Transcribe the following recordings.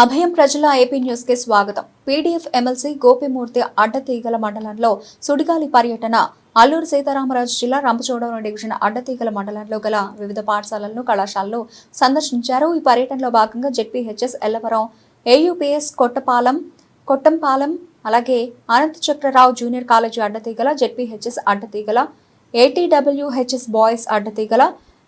అభయం ప్రజల ఏపీ న్యూస్కి స్వాగతం. పీడీఎఫ్ ఎమ్మెల్సీ గోపిమూర్తి అడ్డతీగల మండలంలో సుడిగాలి పర్యటన. అల్లూరు సీతారామరాజు జిల్లా రంపచోడవరం డివిజన్ అడ్డతీగల మండలంలో గల వివిధ పాఠశాలలను కళాశాలలు సందర్శించారు. ఈ పర్యటనలో భాగంగా జెడ్పీహెచ్ఎస్ ఎల్లవరం ఏయుపిఎస్ కొట్టపాలెం కొట్టంపాలెం అలాగే Anantha Chakrarao junior college Addateegala ZPHS Addateegala ATWHS boys Addateegala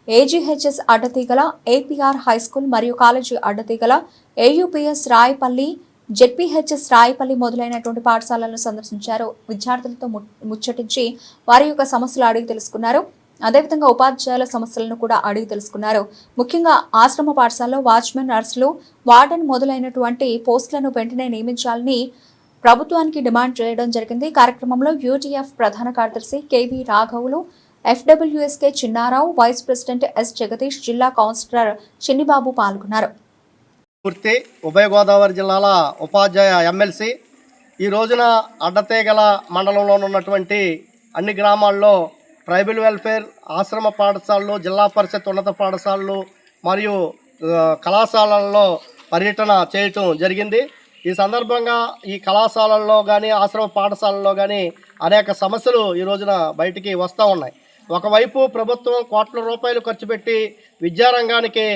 AGHS Addateegala APR high school మరియు college Addateegala AUPS Rayapalli ZPHS Rayapalli మొదలైనటువంటి పాఠశాలలను సందర్శించారు. విద్యార్థులతో ముచ్చటించి వారి యొక్క సమస్యలు అడిగి తెలుసుకున్నారు. అదేవిధంగా ఉపాధ్యాయుల సమస్యలను కూడా అడిగి తెలుసుకున్నారు. ముఖ్యంగా ఆశ్రమ పాఠశాలలో వాచ్మెన్ నర్సులు వార్డెన్ మొదలైనటువంటి పోస్టులను వెంటనే నియమించాలని ప్రభుత్వానికి డిమాండ్ చేయడం జరిగింది. కార్యక్రమంలో యూటీఎఫ్ ప్రధాన కార్యదర్శి KV రాఘవులు FWSK Chinnarao vice president S Jagadish జిల్లా కౌన్సిలర్ చిన్నిబాబు పాల్గొన్నారు. పూర్తి ఉభయ గోదావరి జిల్లాల ఉపాధ్యాయ ఎమ్మెల్సీ ఈ రోజున అడ్డతీగల మండలంలో ఉన్నటువంటి అన్ని గ్రామాల్లో ట్రైబల్ వెల్ఫేర్ ఆశ్రమ పాఠశాలలు జిల్లా పరిషత్ ఉన్నత పాఠశాలలు మరియు కళాశాలల్లో పర్యటన చేయటం జరిగింది. ఈ సందర్భంగా ఈ కళాశాలల్లో కానీ ఆశ్రమ పాఠశాలల్లో కానీ అనేక సమస్యలు ఈ రోజున బయటికి వస్తూ ఉన్నాయి. ఒకవైపు ప్రభుత్వం కోట్ల రూపాయలు ఖర్చు పెట్టి విద్యారంగానికి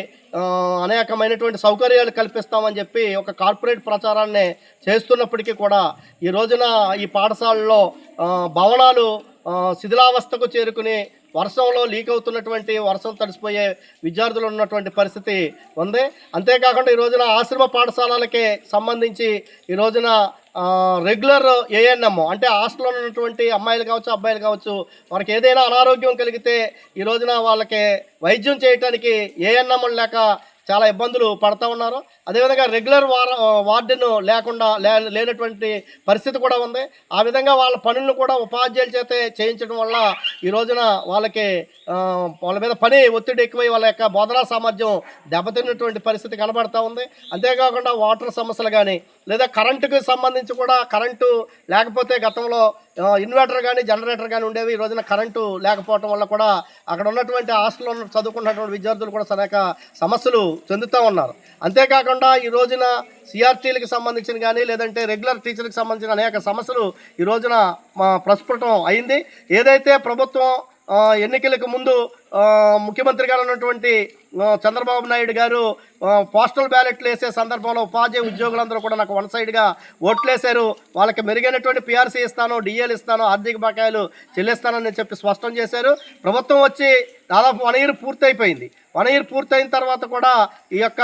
అనేకమైనటువంటి సౌకర్యాలు కల్పిస్తామని చెప్పి ఒక కార్పొరేట్ ప్రచారాన్ని చేస్తున్నప్పటికీ కూడా ఈ రోజున ఈ పాఠశాలలో భవనాలు శిథిలావస్థకు చేరుకుని వర్షంలో లీక్ అవుతున్నటువంటి వర్షం తడిసిపోయే విద్యార్థులు ఉన్నటువంటి పరిస్థితి ఉంది. అంతేకాకుండా ఈ రోజున ఆశ్రమ పాఠశాలలకి సంబంధించి ఈ రోజున రెగ్యులర్ ఏఎన్ఎం అంటే హాస్టల్లో ఉన్నటువంటి అమ్మాయిలు కావచ్చు అబ్బాయిలు కావచ్చు వారికి ఏదైనా అనారోగ్యం కలిగితే ఈ రోజున వాళ్ళకి వైద్యం చేయటానికి ఏఎన్ఎం లేక చాలా ఇబ్బందులు పడతా ఉన్నారు. అదేవిధంగా రెగ్యులర్ వార వార్డెన్ లేకుండా లే లేనటువంటి పరిస్థితి కూడా ఉంది. ఆ విధంగా వాళ్ళ పనులను కూడా ఉపాధ్యాయుల చేతే చేయించడం వల్ల ఈ రోజున వాళ్ళకి వాళ్ళ మీద పని ఒత్తిడి ఎక్కువై వాళ్ళ యొక్క బోధనా సామర్థ్యం దెబ్బతిన్నటువంటి పరిస్థితి కనబడతా ఉంది. అంతేకాకుండా వాటర్ సమస్యలు కానీ లేదా కరెంటుకి సంబంధించి కూడా కరెంటు లేకపోతే గతంలో ఇన్వర్టర్ కానీ జనరేటర్ కానీ ఉండేవి. ఈ రోజున కరెంటు లేకపోవటం వల్ల కూడా అక్కడ ఉన్నటువంటి హాస్టల్లో చదువుకున్నటువంటి విద్యార్థులు కూడా అనేక సమస్యలు చెందుతూ ఉన్నారు. అంతేకాకుండా ఈ రోజున సిఆర్టీలకు సంబంధించిన కానీ లేదంటే రెగ్యులర్ టీచర్కి సంబంధించిన అనేక సమస్యలు ఈ రోజున మా ప్రస్ఫుటం అయింది. ఏదైతే ప్రభుత్వం ఎన్నికలకు ముందు ముఖ్యమంత్రిగా ముఖ్యమంత్రి ఉన్నటువంటి చంద్రబాబు నాయుడు గారు పోస్టల్ బ్యాలెట్లు వేసే సందర్భంలో ఉపాధ్యాయ ఉద్యోగులందరూ కూడా నాకు వన్ సైడ్గా ఓట్లు వేశారు వాళ్ళకి మెరుగైనటువంటి పిఆర్సీ ఇస్తాను డిఎల్ ఇస్తాను ఆర్థిక బకాయిలు చెల్లిస్తానని చెప్పి స్పష్టం చేశారు. ప్రభుత్వం వచ్చి దాదాపు వన్ ఇయర్ పూర్తయిపోయింది. వన్ ఇయర్ పూర్తయిన తర్వాత కూడా ఈ యొక్క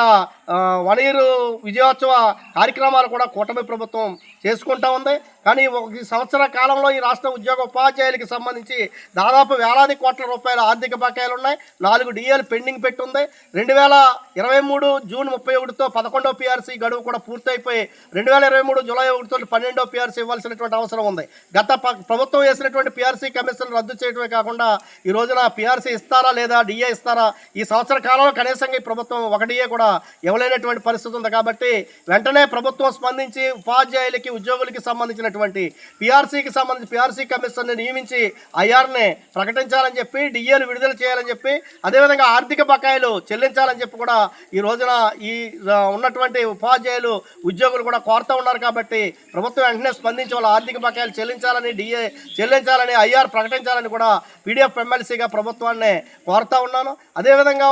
ఆ, వన్ ఇయర్ విజయోత్సవ కార్యక్రమాలు కూడా కూటమి ప్రభుత్వం చేసుకుంటా ఉంది. కానీ ఒక ఈ సంవత్సర కాలంలో ఈ రాష్ట్ర ఉద్యోగ ఉపాధ్యాయులకి సంబంధించి దాదాపు వేలాది కోట్ల రూపాయల ఆర్థిక బకాయిలు ఉన్నాయి. నాలుగు డిఏలు పెండింగ్ పెట్టి ఉంది రెండు వేల ఇరవై మూడు జూన్ ముప్పై ఒకటితో పదకొండో పిఆర్సీ గడువు కూడా పూర్తయిపోయి రెండు వేల ఇరవై మూడు జూలై ఒకటితో పన్నెండో పిఆర్సీ ఇవ్వాల్సినటువంటి అవసరం ఉంది. గత ప్రభుత్వం వేసినటువంటి పిఆర్సీ కమిషన్ రద్దు చేయడమే కాకుండా ఈ రోజున పిఆర్సీ ఇస్తారా లేదా డిఏ ఇస్తారా? ఈ సంవత్సర కాలంలో కనీసంగా ఈ ప్రభుత్వం ఒక డిఏ కూడా ఇవ్వలేనటువంటి పరిస్థితి ఉంది. కాబట్టి వెంటనే ప్రభుత్వం స్పందించి ఉపాధ్యాయులకి ఉద్యోగులకి సంబంధించినటువంటి పిఆర్సీకి సంబంధించి పిఆర్సీ కమిషన్ని నియమించి ఐఆర్ని ప్రకటించాలని చెప్పి డిఏలు విడుదల చేయాలని చెప్పి అదేవిధంగా ఆర్థిక బకాయిలు చెల్లించాలని చెప్పి కూడా ఈ రోజున ఈ ఉన్నటువంటి ఉపాధ్యాయులు ఉద్యోగులు కూడా కోరుతూ ఉన్నారు కాబట్టి ప్రభుత్వం వెంటనే స్పందించి వాళ్ళ ఆర్థిక బకాయిలు చెల్లించాలని డిఏ చెల్లించాలని ఐఆర్ ప్రకటించాలని కూడా పీడిఎఫ్ ఎమ్మెల్సీగా ప్రభుత్వాన్ని కోరుతా ఉన్నాను. అదేవిధంగా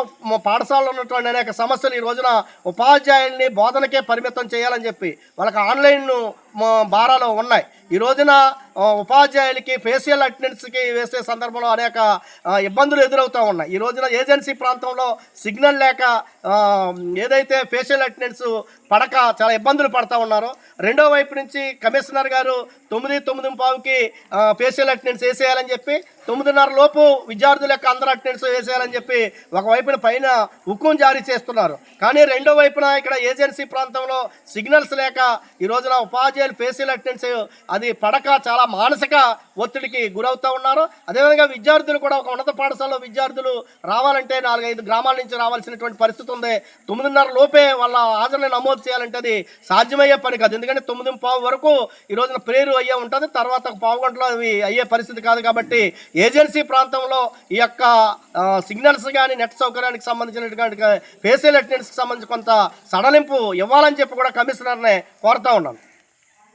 పాఠశాలలో ఉన్నటువంటి అనేక సమస్యలు ఈ రోజున ఉపాధ్యాయుల్ని బోధనకే పరిమితం చేయాలని చెప్పి వాళ్ళకి ఆన్లైన్ను భారాలు ఉన్నాయి. ఈ రోజున ఉపాధ్యాయులకి ఫేషియల్ అటెండెన్స్కి వేసే సందర్భంలో అనేక ఇబ్బందులు ఎదురవుతూ ఉన్నాయి. ఈ రోజున ఏజెన్సీ ప్రాంతంలో సిగ్నల్ లేక ఏదైతే ఫేషియల్ అటెండెన్స్ పడక చాలా ఇబ్బందులు పడతా ఉన్నారో. రెండో వైపు నుంచి కమిషనర్ గారు తొమ్మిది తొమ్మిది పావుకి ఫేషియల్ అటెండెన్స్ వేసేయాలని చెప్పి తొమ్మిదిన్నర లోపు విద్యార్థుల యొక్క అందరు అటెండెన్స్ వేసేయాలని చెప్పి ఒకవైపున పైన హుకుం జారీ చేస్తున్నారు. కానీ రెండో వైపున ఇక్కడ ఏజెన్సీ ప్రాంతంలో సిగ్నల్స్ లేక ఈ రోజున ఉపాధ్యాయులు ఫేషియల్ అటెండెన్స్ అది పడక చాలా మానసిక ఒత్తిడికి గురవుతూ ఉన్నారు. అదేవిధంగా విద్యార్థులు కూడా ఒక ఉన్నత పాఠశాలలో విద్యార్థులు రావాలంటే నాలుగైదు గ్రామాల నుంచి రావాల్సినటువంటి పరిస్థితి ఉంది. తొమ్మిదిన్నర లోపే వాళ్ళ హాజరుని నమోదు చేయాలంటే అది సాధ్యమయ్యే పని కాదు. ఎందుకంటే తొమ్మిది పావు వరకు ఈ రోజున ప్రేరు అయ్యే ఉంటుంది. తర్వాత ఒక పావు గంటలో అవి అయ్యే పరిస్థితి కాదు కాబట్టి ఏజెన్సీ ప్రాంతంలో ఈ యొక్క సిగ్నల్స్ కానీ నెట్ సౌకర్యానికి సంబంధించినటువంటి ఫేషియల్ అటెండెన్స్కి సంబంధించి కొంత సడలింపు ఇవ్వాలని చెప్పి కూడా కమిషనర్ని కోరుతా ఉన్నాను.